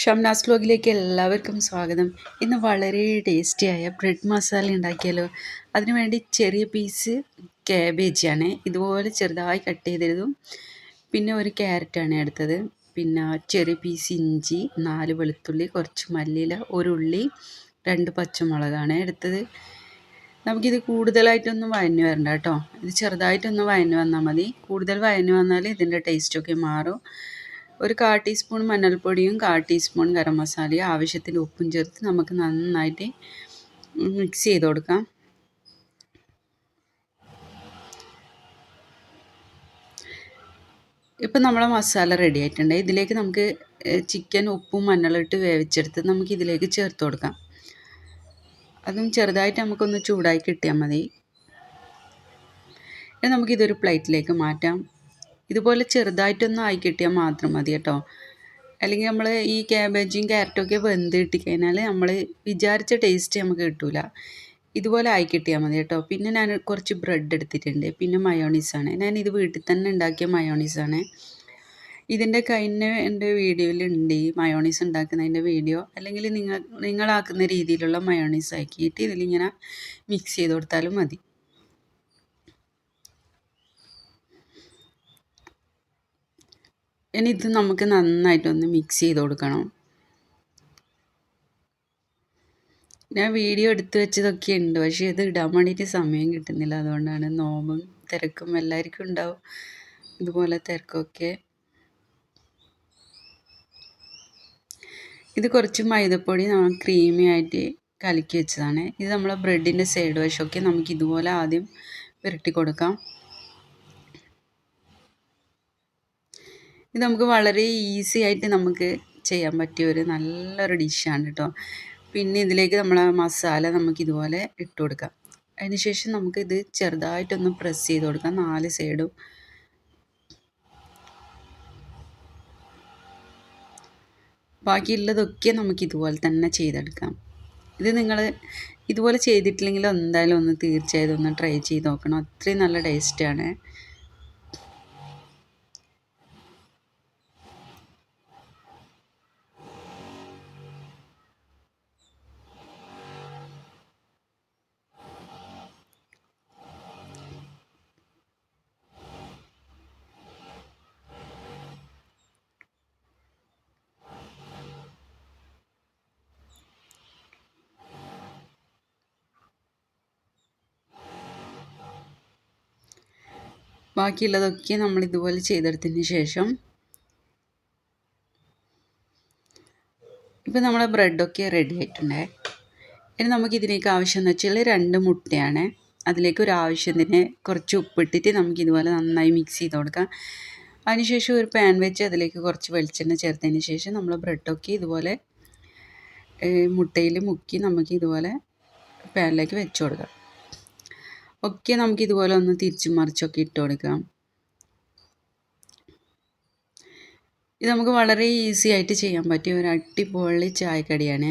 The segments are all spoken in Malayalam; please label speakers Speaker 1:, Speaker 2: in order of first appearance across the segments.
Speaker 1: ഷംനാസ് വ്ലോഗിലേക്ക് എല്ലാവർക്കും സ്വാഗതം. ഇന്ന് വളരെ ടേസ്റ്റിയായ ബ്രെഡ് മസാല ഉണ്ടാക്കിയാലോ? അതിനുവേണ്ടി ചെറിയ പീസ് ക്യാബേജാണ് ഇതുപോലെ ചെറുതായി കട്ട് ചെയ്തതും പിന്നെ ഒരു ക്യാരറ്റാണ് എടുത്തത്. പിന്നെ ചെറിയ പീസ് ഇഞ്ചി നാല് വെളുത്തുള്ളി കുറച്ച് മല്ലിയില ഒരു ഉള്ളി രണ്ട് പച്ചമുളകാണ് എടുത്തത്. നമുക്കിത് കൂടുതലായിട്ടൊന്നും വഴഞ്ഞു വരണ്ട കേട്ടോ. ഇത് ചെറുതായിട്ടൊന്ന് വഴഞ്ഞു വന്നാൽ മതി. കൂടുതൽ വഴഞ്ഞു വന്നാൽ ഇതിന്റെ ടേസ്റ്റൊക്കെ മാറും. ഒരു കാ ടീസ്പൂൺ മഞ്ഞൾപ്പൊടിയും കാ ടീസ്പൂൺ ഗരം മസാലയും ആവശ്യത്തിന് ഉപ്പും ചേർത്ത് നമുക്ക് നന്നായിട്ട് മിക്സ് ചെയ്ത് കൊടുക്കാം. ഇപ്പം നമ്മളെ മസാല റെഡി ആയിട്ടുണ്ട്. ഇതിലേക്ക് നമുക്ക് ചിക്കൻ ഉപ്പും മഞ്ഞളിട്ട് വേവിച്ചെടുത്ത് നമുക്ക് ഇതിലേക്ക് ചേർത്ത് കൊടുക്കാം. അതും ചെറുതായിട്ട് നമുക്കൊന്ന് ചൂടായി കിട്ടിയാൽ മതി. നമുക്കിതൊരു പ്ലേറ്റിലേക്ക് മാറ്റാം. ഇതുപോലെ ചെറുതായിട്ടൊന്നും ആയി കിട്ടിയാൽ മാത്രം മതി കേട്ടോ. അല്ലെങ്കിൽ നമ്മൾ ഈ ക്യാബേജും ക്യാരറ്റും ഒക്കെ വെന്ത് കിട്ടിക്കഴിഞ്ഞാൽ നമ്മൾ വിചാരിച്ച ടേസ്റ്റ് നമുക്ക് കിട്ടില്ല ഇതുപോലെ ആയി കിട്ടിയാൽ മതി കേട്ടോ. പിന്നെ ഞാൻ കുറച്ച് ബ്രെഡ് എടുത്തിട്ടുണ്ട്. പിന്നെ മയോണീസാണ് ഞാൻ ഇത് വീട്ടിൽ തന്നെ ഉണ്ടാക്കിയ മയോണീസാണ് ഇതിന്റെ കഴിഞ്ഞ എന്റെ വീഡിയോയിലുണ്ട് ഈ മയോണീസ് ഉണ്ടാക്കുന്നതിന്റെ വീഡിയോ. അല്ലെങ്കിൽ നിങ്ങൾ നിങ്ങളാക്കുന്ന രീതിയിലുള്ള മയോണീസ് ആക്കിയിട്ട് ഇതിലിങ്ങനെ മിക്സ് ചെയ്ത് കൊടുത്താലും മതി. ഇനി ഇത് നമുക്ക് നന്നായിട്ടൊന്ന് മിക്സ് ചെയ്ത് കൊടുക്കണം. ഞാൻ വീഡിയോ എടുത്ത് വെച്ചതൊക്കെ ഉണ്ട് പക്ഷേ ഇത് ഇടാൻ വേണ്ടിയിട്ട് സമയം കിട്ടുന്നില്ല. അതുകൊണ്ടാണ് നോമ്പും തിരക്കും എല്ലാവർക്കും ഉണ്ടാവും. ഇതുപോലെ തിരക്കൊക്കെ. ഇത് കുറച്ച് മൈദപ്പൊടി നമ്മൾ ക്രീമി ആയിട്ട് കലക്കി വെച്ചതാണ്. ഇത് നമ്മളെ ബ്രെഡിന്റെ സൈഡ് വശമൊക്കെ നമുക്ക് ഇതുപോലെ ആദ്യം പുരട്ടി കൊടുക്കാം. ഇത് നമുക്ക് വളരെ ഈസി ആയിട്ട് നമുക്ക് ചെയ്യാൻ പറ്റിയ ഒരു നല്ലൊരു ഡിഷാണ് കേട്ടോ പിന്നെ ഇതിലേക്ക് നമ്മൾ മസാല നമുക്ക് ഇതുപോലെ ഇട്ട് കൊടുക്കാം. അതിനുശേഷം ഇത് ചെറുതായിട്ടൊന്ന് പ്രസ് ചെയ്ത് കൊടുക്കാം. നാല് സൈഡും ബാക്കിയുള്ളതൊക്കെ നമുക്ക് ഇതുപോലെ തന്നെ ചെയ്തെടുക്കാം. ഇത് നിങ്ങൾ ഇതുപോലെ ചെയ്തിട്ടില്ലെങ്കിൽ എന്തായാലും ഒന്ന് തീർച്ചയായും ഒന്ന് ട്രൈ ചെയ്ത് നോക്കണം. അത്രയും നല്ല ടേസ്റ്റാണ് ബാക്കിയുള്ളതൊക്കെ നമ്മൾ ഇതുപോലെ ചെയ്തെടുത്തതിന് ശേഷം ഇപ്പം നമ്മളെ ബ്രെഡൊക്കെ റെഡി ആയിട്ടുണ്ട്. ഇനി നമുക്ക് ഇതിലേക്ക് ആവശ്യം എന്ന് വെച്ചാൽ രണ്ട് മുട്ടയാണ്. അതിലേക്ക് ഒരു ആവശ്യത്തിന് കുറച്ച് ഉപ്പിട്ടിട്ട് നമുക്ക് ഇതുപോലെ നന്നായി മിക്സ് ചെയ്ത് കൊടുക്കാം. അതിനുശേഷം ഒരു പാൻ വെച്ച് അതിലേക്ക് കുറച്ച് വെളിച്ചെണ്ണ ചേർത്തതിന് ശേഷം നമ്മൾ ബ്രെഡൊക്കെ ഇതുപോലെ മുട്ടയിൽ മുക്കി നമുക്ക് ഇതുപോലെ പാനിലേക്ക് വെച്ച് കൊടുക്കാം. ഒക്കെ നമുക്ക് ഇതുപോലെ ഒന്ന് തിരിച്ചും മറിച്ചൊക്കെ ഇട്ട് കൊടുക്കാം. ഇത് നമുക്ക് വളരെ ഈസി ആയിട്ട് ചെയ്യാൻ പറ്റിയ ഒരു അടിപൊളി ചായക്കടിയാണ്.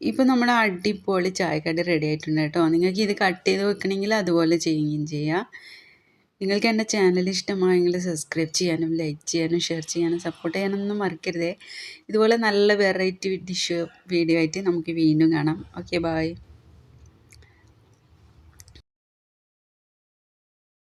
Speaker 1: ഇപ്പോൾ നമ്മുടെ അടിപൊളി ചായക്കടി റെഡി ആയിട്ടുണ്ട് കേട്ടോ. നിങ്ങൾക്ക് ഇത് കട്ട് ചെയ്ത് വെക്കണമെങ്കിൽ അതുപോലെ ചെയ്യുകയും ചെയ്യാം. നിങ്ങൾക്ക് എന്റെ ചാനൽ ഇഷ്ടമായെങ്കിൽ സബ്സ്ക്രൈബ് ചെയ്യാനും ലൈക്ക് ചെയ്യാനും ഷെയർ ചെയ്യാനും സപ്പോർട്ട് ചെയ്യാനൊന്നും മറക്കരുതേ. ഇതുപോലെ നല്ല വെറൈറ്റി ഡിഷ് വീഡിയോ ആയിട്ട് നമുക്ക് വീണ്ടും കാണാം. Okay bye